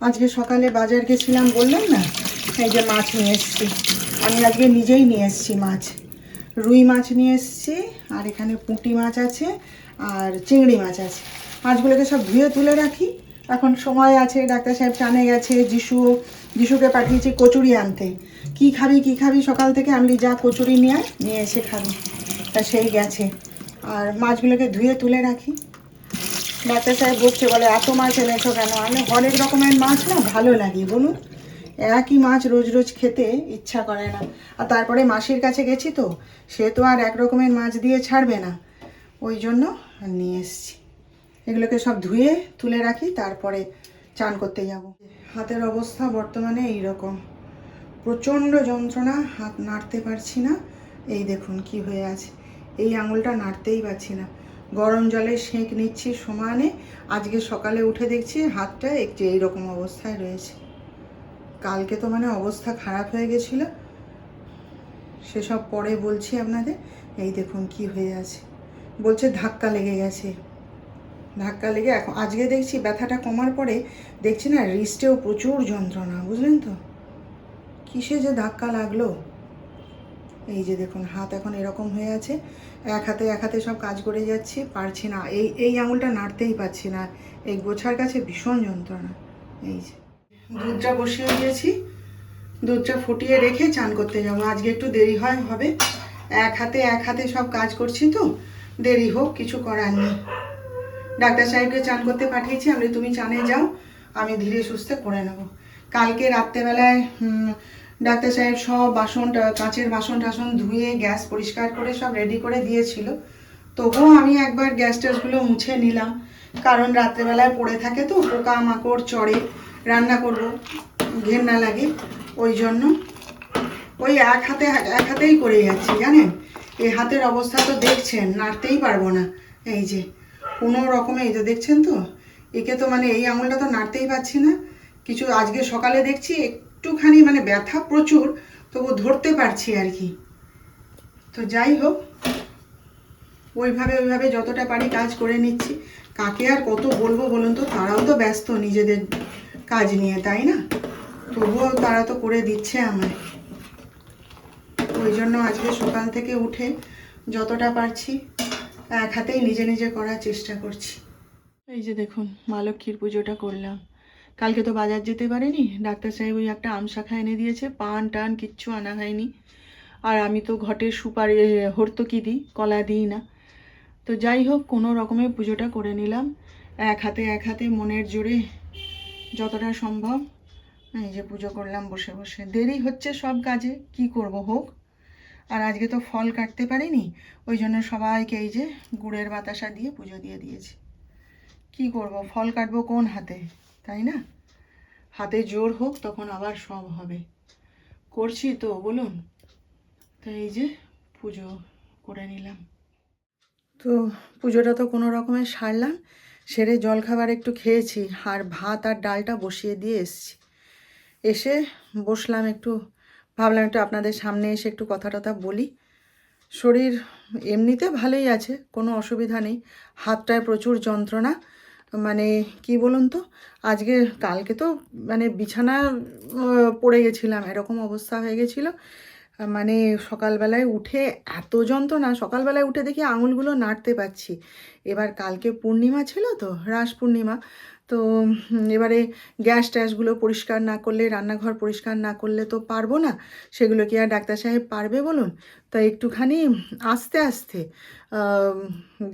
আজকে সকালে বাজার গেছিলাম, বললাম না? এই যে মাছ নিয়ে এসেছি। আমি আজকে নিজেই নিয়ে এসেছি মাছ। রুই মাছ নিয়ে এসেছি, আর এখানে পুঁটি মাছ আছে, আর চিংড়ি মাছ আছে। মাছগুলোকে সব ধুয়ে তুলে রাখি। এখন সময় আছে, ডাক্তার সাহেব টানে গেছে, যিশু, যিশুকে পাঠিয়েছি কচুরি আনতে। কি খাবি কি খাবি? সকাল থেকে আমি যা কচুরি নিয়ে নিয়ে এসে খাবি। তা সেই গেছে। আর মাছগুলোকে ধুয়ে তুলে রাখি। ডাক্তার সাহেব বকছে, বলে, এত মাছ এনেছো কেন? আমি অনেক রকমের মাছ না ভালো লাগে, বলুন। একই মাছ রোজ রোজ খেতে ইচ্ছা করে না। আর তারপরে মাসির কাছে গেছি তো, সে তো আর এক রকমের মাছ দিয়ে ছাড়বে না। ওই জন্য নিয়ে এসছি। এগুলোকে সব ধুয়ে তুলে রাখি, তারপরে চান করতে যাব। হাতের অবস্থা বর্তমানে এই রকম প্রচণ্ড যন্ত্রণা, হাত নাড়তে পারছি না। এই দেখুন কি হয়ে আছে। এই আঙুলটা নাড়তেই পারছি না। গরম জলে সেঁক নিচ্ছি সমানে। আজকে সকালে উঠে দেখছি হাতটা একটু এইরকম অবস্থায় রয়েছে। কালকে তো মানে অবস্থা খারাপ হয়ে গেছিল। সেসব পরে বলছি আপনাদের, এই দেখুন কি হয়ে আছে। বলছে ধাক্কা লেগে গেছে। ধাক্কা লেগে এখন আজকে দেখছি ব্যথাটা কমার পরে দেখছি না রিস্টেও প্রচুর যন্ত্রণা, বুঝলেন তো? কিসে যে ধাক্কা লাগল? এই যে দেখুন, হাত এখন এরকম হয়ে আছে। এক হাতে এক হাতে সব কাজ করে যাচ্ছি, পারছি না। এই এই আঙুলটা নাড়তেই পারছি না। এই গোছার কাছে ভীষণ যন্ত্রণা। এই যে, দুধটা বসিয়ে দিয়েছি। দুধটা ফুটিয়ে রেখে চান করতে যাব। আজকে একটু দেরি হয়, হবে। এক হাতে এক হাতে সব কাজ করছি তো। দেরি হোক, কিছু করার নেই। ডাক্তার সাহেবকে চান করতে পাঠিয়েছি। আমি, তুমি চানে যাও। আমি ধীরে সুস্থে করে নেব। কালকে রাত্রেবেলায় ডাক্তার সাহেব সব বাসন কাঁচের বাসন টাসন ধুয়ে গ্যাস পরিষ্কার করে সব রেডি করে দিয়েছিল। তবুও আমি একবার গ্যাস ট্যাসগুলো মুছে নিলাম। কারণ রাত্রেবেলায় পড়ে থাকে তো পোকা মাকড় চড়ে রান্না করব, ঘেন্না লাগে। ওই জন্য ওই এক হাতে, এক হাতেই করে যাচ্ছি, জানেন? এই হাতের অবস্থা তো দেখছেন, নাড়তেই পারব না। এই যে, কোনো রকমে এই যে দেখছেন তো? একে তো মানে এই আঙুলটা তো নাড়তেই পারছি না। কিছু আজকে সকালে দেখছি একটুখানি মানে ব্যথা প্রচুর, তবু ধরতে পারছি আর কি। তো যাই হোক, ওইভাবে ওইভাবে যতটা পারি কাজ করে নিচ্ছি। কাকে আর কত বলব বলুন তো? তারাও তো ব্যস্ত নিজেদের কাজ নিয়ে, তাই না? তবুও তারা তো করে দিচ্ছে আমায়। ওই জন্য আজকে সকাল থেকে উঠে যতটা পারছি এক হাতেই নিজে নিজে করার চেষ্টা করছি। এই যে দেখুন, মা লক্ষ্মীর পুজোটা করলাম। কালকে তো বাজার যেতে পারিনি। ডাক্তার সাহেব ওই একটা আম শাখা এনে দিয়েছে, পান টান কিচ্ছু আনা হয়নি। আর আমি তো ঘটের সুপারি হর্তকি দিই, কলা দিই না। তো যাই হোক, কোনো রকমে পুজোটা করে নিলাম। এক হাতে এক হাতে মনের জোরে যতটা সম্ভব এই যে পুজো করলাম বসে বসে। দেরি হচ্ছে সব কাজে, কি করব হোক। আর আজকে তো ফল কাটতে পারিনি, ওই জন্য সবাইকে এই যে গুড়ের বাতাসা দিয়ে পুজো দিয়ে দিয়েছি। কি করব, ফল কাটবো কোন হাতে? তাই না? হাতে জোর হোক তখন আবার সব হবে। করছি তো, বলুন। তো এই যে পুজো করে নিলাম। তো পুজোটা তো কোনো রকমে সারলাম, সেরে জলখাবার একটু খেয়েছি, আর ভাত আর ডালটা বসিয়ে দিয়ে এসছি। এসে বসলাম একটু, ভাবলাম একটু আপনাদের সামনে এসে একটু কথা টথা বলি। শরীর এমনিতে ভালোই আছে, কোনো অসুবিধা নেই। হাতটায় প্রচুর যন্ত্রণা মানে কি বলুন তো? আজকে কালকে তো মানে বিছানা পড়ে গেছিলাম, এরকম অবস্থা হয়ে গেছিল। মানে সকালবেলায় উঠে এত যন্ত্রণা, সকালবেলায় উঠে দেখি আঙুলগুলো নাড়তে পাচ্ছি এবার কালকে পূর্ণিমা ছিল তো, রাস পূর্ণিমা তো এবারে গ্যাস ট্যাসগুলো পরিষ্কার না করলে, রান্নাঘর পরিষ্কার না করলে তো পারব না। সেগুলো কি আর ডাক্তার সাহেব পারবে বলুন? তো একটুখানি আস্তে আস্তে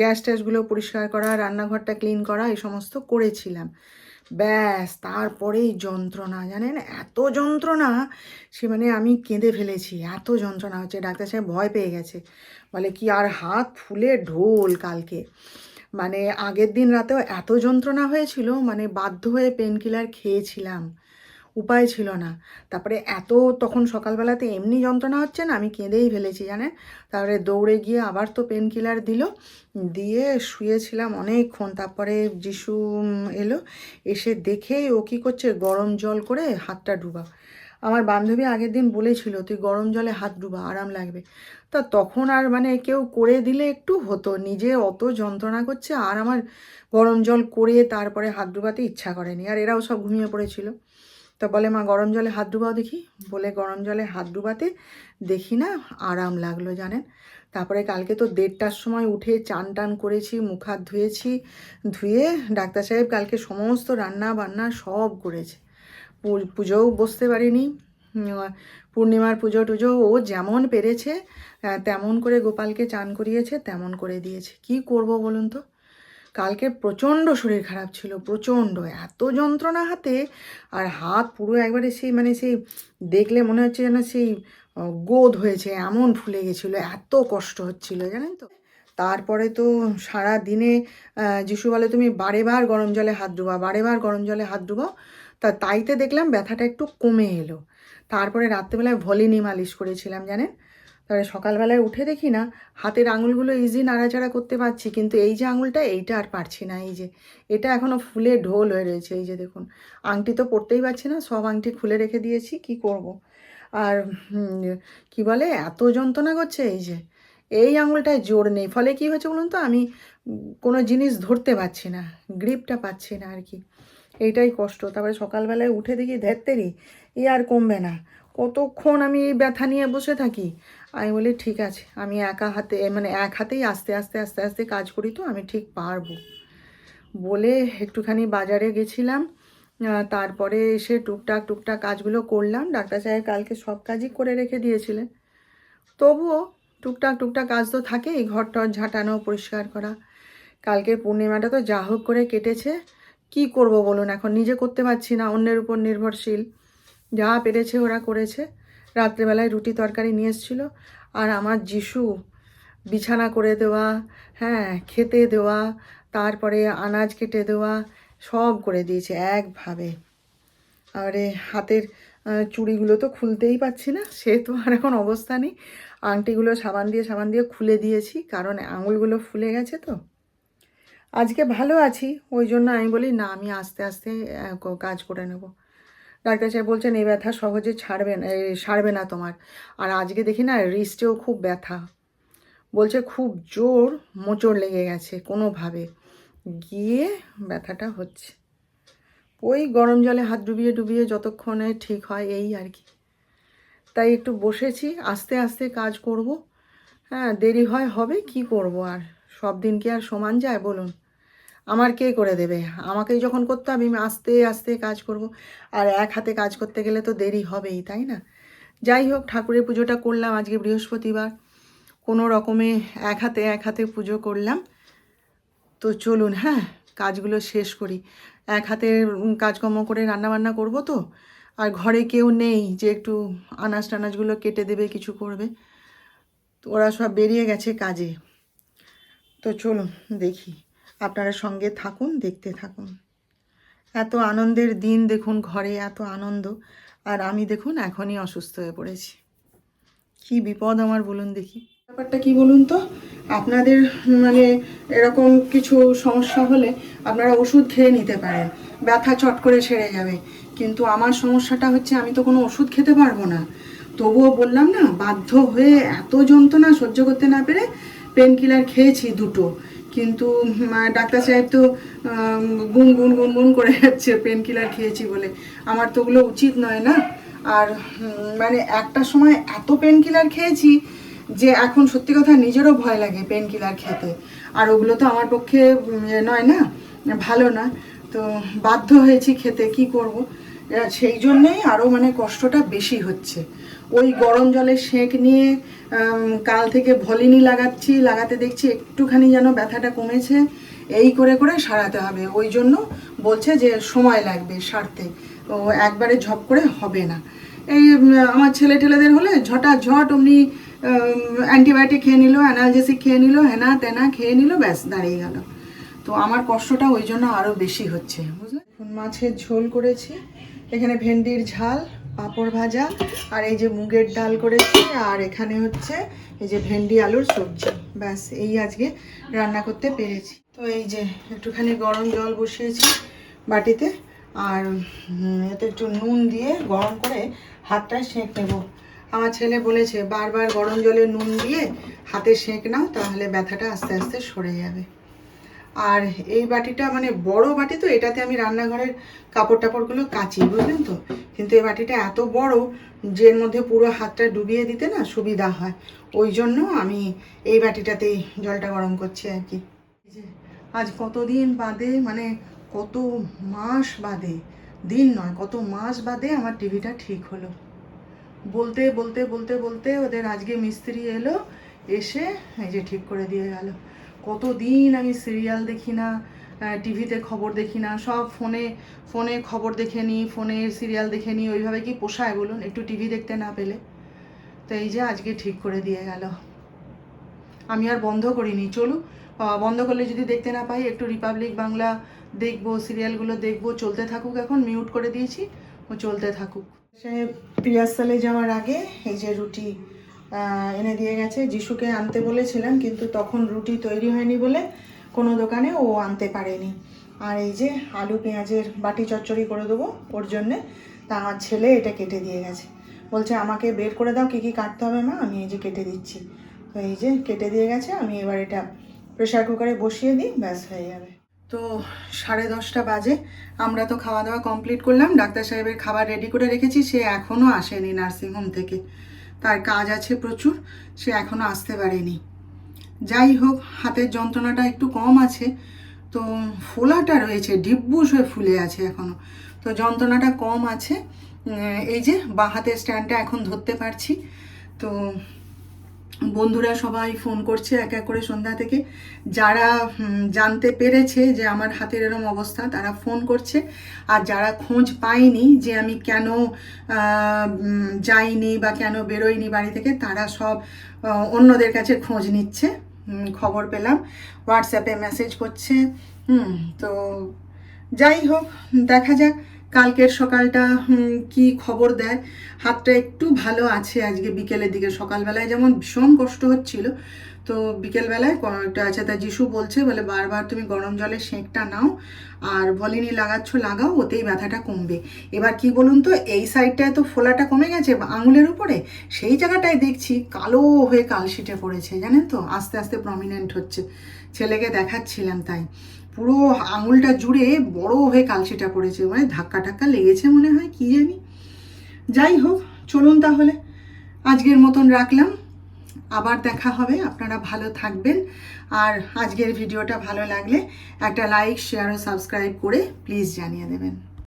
গ্যাস ট্যাসগুলো পরিষ্কার করা, রান্নাঘরটা ক্লিন করা, এই সমস্ত করেছিলাম। ব্যাস, তারপরেই যন্ত্রণা, জানেন? এত যন্ত্রণা, সে মানে আমি কেঁদে ফেলেছি। এত যন্ত্রণা হচ্ছে, ডাক্তার সাহেব ভয় পেয়ে গেছে। বলে, কি আর হাত ফুলে ঢোল কালকে? মানে আগের দিন রাতেও এত যন্ত্রণা হয়েছিল মানে বাধ্য হয়ে পেন কিলার খেয়েছিলাম। উপায় ছিল না। তারপরে এত তখন সকালবেলাতে এমনি যন্ত্রণা হচ্ছে না, আমি কেঁদেই ফেলেছি, জানেন? তারপরে দৌড়ে গিয়ে আবার তো পেন কিলার দিল, দিয়ে শুয়েছিলাম অনেকক্ষণ। তারপরে যিশু এলো, এসে দেখে ও কী করছে, গরম জল করে হাতটা ডুবা আমার বান্ধবী আগের দিন বলেছিল, তুই গরম জলে হাত ডুবা, আরাম লাগবে। তা তখন আর মানে কেউ করে দিলে একটু হতো, নিজে অত যন্ত্রণা করছে, আর আমার গরম জল করে তারপরে হাত ডুবাতে ইচ্ছা করেনি, আর এরাও সব ঘুমিয়ে পড়েছিল। তো বলে, মা, গরম জলে হাত ডুবাও দেখি। বলে, গরম জলে হাত ডুবাতে দেখি না, আরাম লাগল জানেন। তারপরে কালকে তো দেড়টার সময় উঠে চান টান করেছি, মুখ হাত ধুয়েছি, ধুয়ে ডাক্তার সাহেব কালকে সমস্ত রান্না বান্না সব করেছে। পুজোও বসতে পারিনি। পূর্ণিমার পুজো টুজো ও যেমন পেরেছে তেমন করে গোপালকে চান করিয়েছে, তেমন করে দিয়েছে। কি করব বলুন তো? কালকে প্রচণ্ড শরীর খারাপ ছিল, প্রচণ্ড। এত যন্ত্রণা হাতে আর হাত পুরো একবারে সেই মানে সেই দেখলে মনে হচ্ছে যেন সেই গোদ হয়েছে, এমন ফুলে গেছিল, এত কষ্ট হচ্ছিল, জানেন তো? তারপরে তো সারা দিনে যিশু বলে তুমি বারে বার গরম জলে হাত ডুবা বারে বার গরম জলে হাত ডুবাও তা তাইতে দেখলাম ব্যথাটা একটু কমে এলো। তারপরে রাত্রেবেলায় ভলিনি মালিশ করেছিলাম, জানেন? তারপরে সকালবেলায় উঠে দেখি না, হাতের আঙুলগুলো ইজি নাড়াচাড়া করতে পারছি, কিন্তু এই যে আঙুলটা, এইটা আর পারছি না, এই যে। এটা এখনও ফুলে ঢোল হয়ে রয়েছে, এই যে দেখুন। আংটি তো পরতেই পারছি না, সব আংটি খুলে রেখে দিয়েছি, কি করব। আর কি বলে, এত যন্ত্রণা করছে, এই যে। এই আঙুলটায় জোর নেই, ফলে কি হয়েছে বলুন তো, আমি কোনো জিনিস ধরতে পারছি না গ্রিপটা পাচ্ছি না আর কি। এইটাই কষ্ট। তারপরে সকালবেলায় উঠে দেখি ধেত্তেরি এ আর কমবে না। কতক্ষণ আমি এই ব্যথা নিয়ে বসে থাকি? আমি বলি, ঠিক আছে, আমি একা হাতে মানে এক হাতেই আস্তে আস্তে আস্তে আস্তে কাজ করি তো, আমি ঠিক পারব। বলে একটুখানি বাজারে গেছিলাম তারপরে এসে টুকটাক টুকটাক কাজগুলো করলাম। ডাক্তার সাহেব কালকে সব কাজই করে রেখে দিয়েছিলেন। তবুও টুকটাক টুকটাক কাজ তো থাকেই ঘর টর ঝাঁটানো, পরিষ্কার করা। কালকের পূর্ণিমাটা তো যা হোক করে কেটেছে। কি করব বলুন এখন? নিজে করতে পারছি না, অন্যের উপর নির্ভরশীল। যা পেরেছে ওরা করেছে। রাত্রেবেলায় রুটি তরকারি নিয়ে এসেছিল। আর আমার যিশু বিছানা করে দেওয়া হ্যাঁ খেতে দেওয়া, তারপরে আনাজ কেটে দেওয়া, সব করে দিয়েছে একভাবে। আরে, হাতের চুড়িগুলো তো খুলতেই পাচ্ছি না, সে তো আর এখন অবস্থা নেই। আংটিগুলো সাবান দিয়ে সাবান দিয়ে খুলে দিয়েছি, কারণ আঙুলগুলো ফুলে গেছে তো। আজকে ভালো আছি, ওই জন্য আমি বলি, না, আমি আস্তে আস্তে কাজ করে নেব। ডাক্তার সাহেব বলছেন এই ব্যথা সহজে ছাড়বে না সারবে না তোমার। আর আজকে দেখি না রিস্টেও খুব ব্যথা। বলছে, খুব জোর, মোচড় লেগে গেছে কোনোভাবে। গিয়ে ব্যথাটা হচ্ছে। ওই গরম জলে হাত ডুবিয়ে ডুবিয়ে যতক্ষণে ঠিক হয়, এই আর কি। তাই একটু বসেছি, আস্তে আস্তে কাজ করব। হ্যাঁ দেরি হয়, হবে, কি করব আর? সব দিন কি আর সমান যায় বলুন? আমার কে করে দেবে? আমাকেই যখন করতে হবে, আমি আস্তে আস্তে কাজ করব। আর এক হাতে কাজ করতে গেলে তো দেরি হবেই, তাই না? যাই হোক, ঠাকুরের পুজোটা করলাম আজকে বৃহস্পতিবার। কোনো রকমে এক হাতে এক হাতে পুজো করলাম। তো চলুন হ্যাঁ কাজগুলো শেষ করি। এক হাতে কাজকর্ম করে রান্নাবান্না করব তো? আর ঘরে কেউ নেই যে একটু আনাজ টানাজগুলো কেটে দেবে, কিছু করবে। তো ওরা সব বেরিয়ে গেছে কাজে। তো চলুন, দেখি। আপনারা সঙ্গে থাকুন, দেখতে থাকুন। এত আনন্দের দিন দেখুন ঘরে, এত আনন্দ। আর আমি দেখুন, এখনই অসুস্থ হয়ে পড়েছি। কি বিপদ আমার, বলুন দেখি। ব্যাপারটা কি বলুন তো? আপনাদের মানে এরকম কিছু সমস্যা হলে আপনারা ওষুধ খেয়ে নিতে পারেন। ব্যথা চট করে সেরে যাবে। কিন্তু আমার সমস্যাটা হচ্ছে, আমি তো কোনো ওষুধ খেতে পারব না। তবুও বললাম না, বাধ্য হয়ে এত যন্ত্রণা সহ্য করতে না পেরে পেন কিলার খেয়েছি দুটো। কিন্তু ডাক্তার সাহেব তো গুন গুন গুন গুন করে যাচ্ছে পেন কিলার খেয়েছি বলে। আমার তো ওগুলো উচিত নয় না? আর মানে একটা সময় এত পেন কিলার খেয়েছি যে এখন সত্যি কথা নিজেরও ভয় লাগে পেন কিলার খেতে। আর ওগুলো তো আমার পক্ষে নয় না? ভালো না। তো বাধ্য হয়েছি খেতে, কি করব? সেই জন্যেই আরও মানে কষ্টটা বেশি হচ্ছে। ওই গরম জলে সেঁক নিয়ে কাল থেকে ভলিনি লাগাচ্ছি, লাগাতে দেখছি একটুখানি যেন ব্যথাটা কমেছে। এই করে করে সারাতে হবে। ওই জন্য বলছে যে সময় লাগবে সারতে। ও একবারে ঝপ করে হবে না। এই আমার ছেলে টেলেদের হলে ঝটা ঝট অমনি অ্যান্টিবায়োটিক খেয়ে নিল, অ্যানালজেসিক খেয়ে নিল, হেনা তেনা খেয়ে নিল, ব্যাস, দাঁড়িয়ে গেল। তো আমার কষ্টটা ওই জন্য আরও বেশি হচ্ছে, বুঝলে? এখন মাছের ঝোল করেছি। এখানে ভেন্ডির ঝাল পাঁপড় ভাজা, আর এই যে মুগের ডাল করেছি, আর এখানে হচ্ছে এই যে ভেন্ডি আলুর সবজি। ব্যাস, এই আজকে রান্না করতে পেরেছি। তো এই যে একটুখানি গরম জল বসিয়েছি বাটিতে, আর এতে একটু নুন দিয়ে গরম করে হাতটা সেঁক নেব। আমার ছেলে বলেছে, বারবার গরম জলে নুন দিয়ে হাতে সেঁক নাও, তাহলে ব্যথাটা আস্তে আস্তে সরে যাবে। আর এই বাটিটা মানে বড় বাটি তো, এটাতে আমি রান্নাঘরের কাপড় টাপড়গুলো কাচি, বুঝলেন তো? কিন্তু এই বাটিটা এত বড় যে এর মধ্যে পুরো হাতটা ডুবিয়ে দিতে না সুবিধা হয়। ওই জন্য আমি এই বাটিটাতেই জলটা গরম করছি আর কি। আজ কতদিন বাদে মানে কত মাস বাদে, দিন নয়, কত মাস বাদে আমার টিভিটা ঠিক হলো। বলতে বলতে বলতে বলতে ওদের আজকে মিস্ত্রি এলো, এসে এই যে ঠিক করে দিয়ে গেল। কতদিন আমি সিরিয়াল দেখি না টিভিতে খবর দেখি না, সব ফোনে ফোনে খবর দেখে নিই, ফোনে সিরিয়াল দেখে নিই, ওইভাবে কি পোষায় বলুন একটু টিভি দেখতে না পেলে? তো এই যে আজকে ঠিক করে দিয়ে গেল। আমি আর বন্ধ করিনি, চলু। বন্ধ করলে যদি দেখতে না পাই, একটু রিপাবলিক বাংলা দেখব সিরিয়ালগুলো দেখব, চলতে থাকুক এখন মিউট করে দিয়েছি, ও চলতে থাকুক। সে পিয়াসালে যাওয়ার আগে এই যে রুটি এনে দিয়ে গেছে। যিশুকে আনতে বলেছিলাম, কিন্তু তখন রুটি তৈরি হয়নি বলে কোনো দোকানে ও আনতে পারেনি। আর এই যে আলু, পেঁয়াজের বাটি, চচ্চড়ি করে দেবো ওর জন্যে, তা আমার ছেলে এটা কেটে দিয়ে গেছে। বলছে, আমাকে বের করে দাও, কী কী কাটতে হবে মা? আমি এই যে কেটে দিচ্ছি। তো এই যে কেটে দিয়ে গেছে, আমি এবার এটা প্রেশার কুকারে বসিয়ে দিই, ব্যাস হয়ে যাবে। তো সাড়ে দশটা বাজে, আমরা তো খাওয়া দাওয়া কমপ্লিট করলাম। ডাক্তার সাহেবের খাবার রেডি করে রেখেছি, সে এখনও আসেনি নার্সিংহোম থেকে। তার কাজ আছে প্রচুর, সে এখনও আসতে পারেনি। যাই হোক, হাতের যন্ত্রণাটা একটু কম আছে, তো ফোলাটা রয়েছে, ডিব্বুস হয়ে ফুলে আছে এখনও তো যন্ত্রণাটা কম আছে এই যে বাঁ হাতের স্ট্যান্ডটা এখন ধরতে পারছি। তো বন্ধুরা সবাই ফোন করছে এক এক করে সন্ধ্যা থেকে। যারা জানতে পেরেছে যে আমার হাতের এরম অবস্থা, তারা ফোন করছে। আর যারা খোঁজ পায়নি যে আমি কেন যাইনি বা কেন বেরোইনি বাড়ি থেকে, তারা সব অন্যদের কাছে খোঁজ নিচ্ছে। খবর পেলাম। হোয়াটসঅ্যাপে মেসেজ করছে। হুম, তো যাই হোক, দেখা যাক। কালকের সকালটা কি খবর দেয়? হাতটা একটু ভালো আছে আজকে বিকেলের দিকে। সকালবেলায় যেমন ভীষণ কষ্ট হচ্ছিল তো বিকেলবেলায় আছে তা যিশু বলছে, বলে, বারবার তুমি গরম জলে সেঁকটা নাও আর ভলিনি লাগাচ্ছ, লাগাও, ওতেই ব্যথাটা কমবে। এবার কি বলুন তো, এই সাইডটায় তো ফোলাটা কমে গেছে আঙুলের উপরে? সেই জায়গাটায় দেখছি কালো হয়ে কালশিটে পড়েছে, জানেন তো? আস্তে আস্তে প্রমিনেন্ট হচ্ছে। ছেলেকে দেখাচ্ছিলাম তাই। পুরো আঙুলটা জুড়ে বড় হয়ে কালশিটা পড়েছে মানে ধাক্কা টাক্কা লেগেছে মনে হয়, কি জানি? যাই হোক, চলুন তাহলে। আজকের মতন রাখলাম। আবার দেখা হবে, আপনারা ভালো থাকবেন। আর আজকের ভিডিওটা ভালো লাগলে একটা লাইক শেয়ার ও সাবস্ক্রাইব করে প্লিজ জানিয়ে দেবেন।